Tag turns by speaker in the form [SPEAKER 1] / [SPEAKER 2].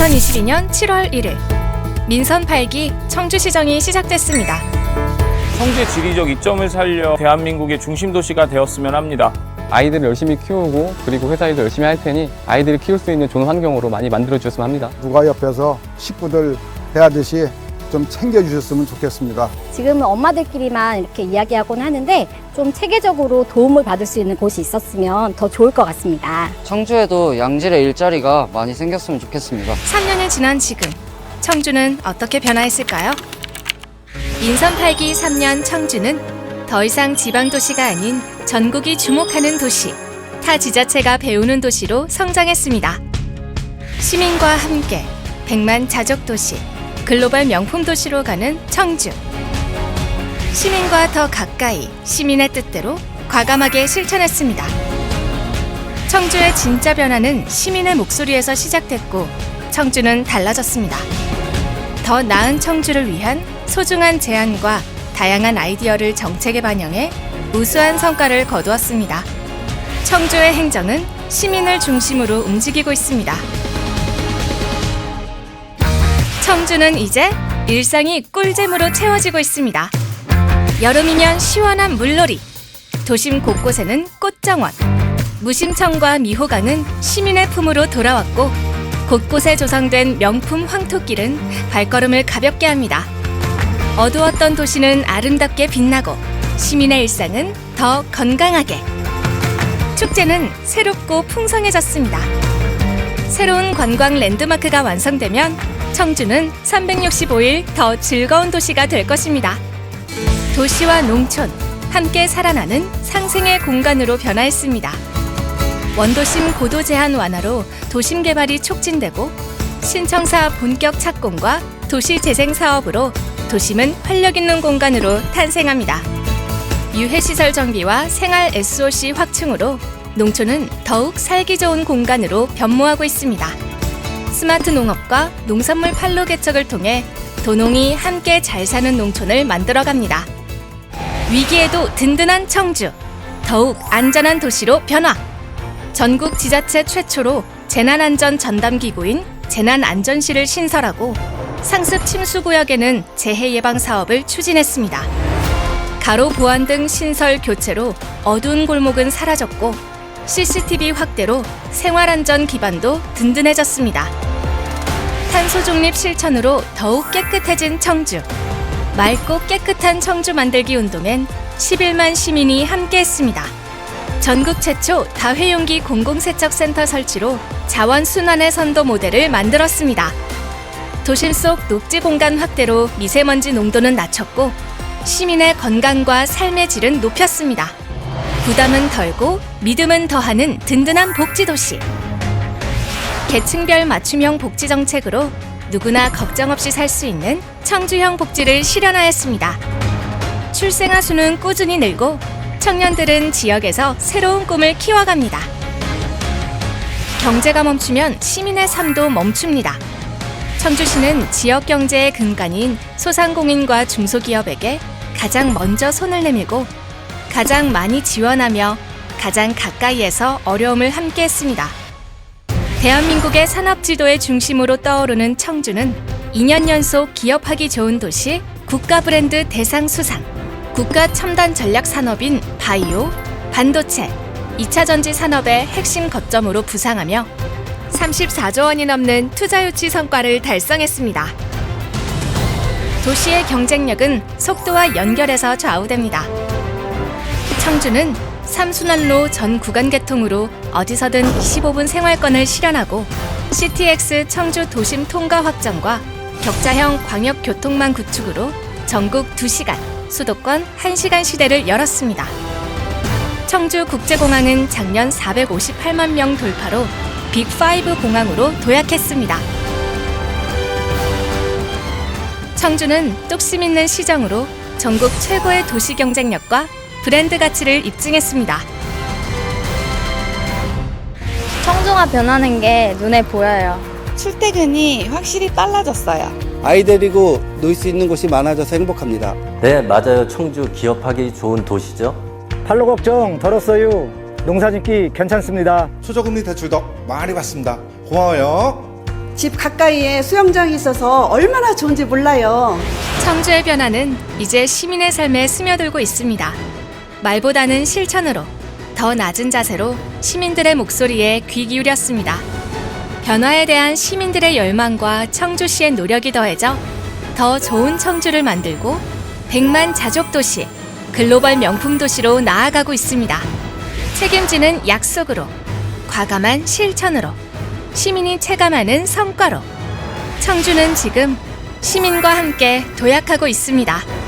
[SPEAKER 1] 2022년 7월 1일 민선 8기 청주시정이 시작됐습니다.
[SPEAKER 2] 청주의 지리적 이점을 살려 대한민국의 중심 도시가 되었으면 합니다.
[SPEAKER 3] 아이들을 열심히 키우고 그리고 회사 일도 열심히 할 테니 아이들을 키울 수 있는 좋은 환경으로 많이 만들어 주셨으면 합니다.
[SPEAKER 4] 누가 옆에서 식구들 대하듯이 좀 챙겨주셨으면 좋겠습니다.
[SPEAKER 5] 지금은 엄마들끼리만 이렇게 이야기하곤 하는데 좀 체계적으로 도움을 받을 수 있는 곳이 있었으면 더 좋을 것 같습니다.
[SPEAKER 6] 청주에도 양질의 일자리가 많이 생겼으면 좋겠습니다.
[SPEAKER 1] 3년이 지난 지금 청주는 어떻게 변화했을까요? 민선 8기 3년 청주는 더 이상 지방 도시가 아닌 전국이 주목하는 도시, 타 지자체가 배우는 도시로 성장했습니다. 시민과 함께 100만 자족 도시, 글로벌 명품 도시로 가는 청주. 시민과 더 가까이 시민의 뜻대로 과감하게 실천했습니다. 청주의 진짜 변화는 시민의 목소리에서 시작됐고 청주는 달라졌습니다. 더 나은 청주를 위한 소중한 제안과 다양한 아이디어를 정책에 반영해 우수한 성과를 거두었습니다. 청주의 행정은 시민을 중심으로 움직이고 있습니다. 청주는 이제 일상이 꿀잼으로 채워지고 있습니다. 여름이면 시원한 물놀이, 도심 곳곳에는 꽃정원, 무심청과 미호강은 시민의 품으로 돌아왔고 곳곳에 조성된 명품 황토길은 발걸음을 가볍게 합니다. 어두웠던 도시는 아름답게 빛나고 시민의 일상은 더 건강하게. 축제는 새롭고 풍성해졌습니다. 새로운 관광 랜드마크가 완성되면 청주는 365일 더 즐거운 도시가 될 것입니다. 도시와 농촌 함께 살아나는 상생의 공간으로 변화했습니다. 원도심 고도 제한 완화로 도심 개발이 촉진되고 신청사 본격 착공과 도시 재생 사업으로 도심은 활력 있는 공간으로 탄생합니다. 유해시설 정비와 생활 SOC 확충으로 농촌은 더욱 살기 좋은 공간으로 변모하고 있습니다. 스마트 농업과 농산물 판로 개척을 통해 도농이 함께 잘 사는 농촌을 만들어 갑니다. 위기에도 든든한 청주, 더욱 안전한 도시로 변화. 전국 지자체 최초로 재난안전 전담기구인 재난안전실을 신설하고 상습 침수 구역에는 재해 예방 사업을 추진했습니다. 가로 보안 등 신설 교체로 어두운 골목은 사라졌고 CCTV 확대로 생활 안전 기반도 든든해졌습니다. 탄소 중립 실천으로 더욱 깨끗해진 청주. 맑고 깨끗한 청주 만들기 운동엔 11만 시민이 함께했습니다. 전국 최초 다회용기 공공세척센터 설치로 자원 순환의 선도 모델을 만들었습니다. 도심 속 녹지 공간 확대로 미세먼지 농도는 낮췄고 시민의 건강과 삶의 질은 높였습니다. 부담은 덜고 믿음은 더하는 든든한 복지 도시. 계층별 맞춤형 복지 정책으로 누구나 걱정 없이 살 수 있는 청주형 복지를 실현하였습니다. 출생아 수는 꾸준히 늘고 청년들은 지역에서 새로운 꿈을 키워갑니다. 경제가 멈추면 시민의 삶도 멈춥니다. 청주시는 지역 경제의 근간인 소상공인과 중소기업에게 가장 먼저 손을 내밀고 가장 많이 지원하며 가장 가까이에서 어려움을 함께 했습니다. 대한민국의 산업 지도의 중심으로 떠오르는 청주는 2년 연속 기업하기 좋은 도시 국가 브랜드 대상 수상, 국가 첨단 전략 산업인 바이오, 반도체, 2차 전지 산업의 핵심 거점으로 부상하며 34조 원이 넘는 투자 유치 성과를 달성했습니다. 도시의 경쟁력은 속도와 연결에서 좌우됩니다. 청주는 3순환로 전 구간 개통으로 어디서든 25분 생활권을 실현하고 CTX 청주 도심 통과 확장과 격자형 광역 교통망 구축으로 전국 2시간, 수도권 1시간 시대를 열었습니다. 청주 국제공항은 작년 458만 명 돌파로 빅5 공항으로 도약했습니다. 청주는 뚝심 있는 시정으로 전국 최고의 도시 경쟁력과 브랜드 가치를 입증했습니다.
[SPEAKER 5] 청주가 변하는 게 눈에 보여요.
[SPEAKER 7] 출퇴근이 확실히 빨라졌어요.
[SPEAKER 8] 아이 데리고 놀 수 있는 곳이 많아져서 행복합니다.
[SPEAKER 9] 네, 맞아요. 청주 기업하기 좋은 도시죠.
[SPEAKER 10] 팔로 걱정 덜었어요. 농사 짓기 괜찮습니다.
[SPEAKER 11] 초저금리 대출도 많이 받습니다. 고마워요.
[SPEAKER 10] 집 가까이에 수영장이 있어서 얼마나 좋은지 몰라요.
[SPEAKER 1] 청주의 변화는 이제 시민의 삶에 스며들고 있습니다. 말보다는 실천으로 더 낮은 자세로 시민들의 목소리에 귀 기울였습니다. 변화에 대한 시민들의 열망과 청주시의 노력이 더해져 더 좋은 청주를 만들고 100만 자족 도시, 글로벌 명품 도시로 나아가고 있습니다. 책임지는 약속으로, 과감한 실천으로, 시민이 체감하는 성과로 청주는 지금 시민과 함께 도약하고 있습니다.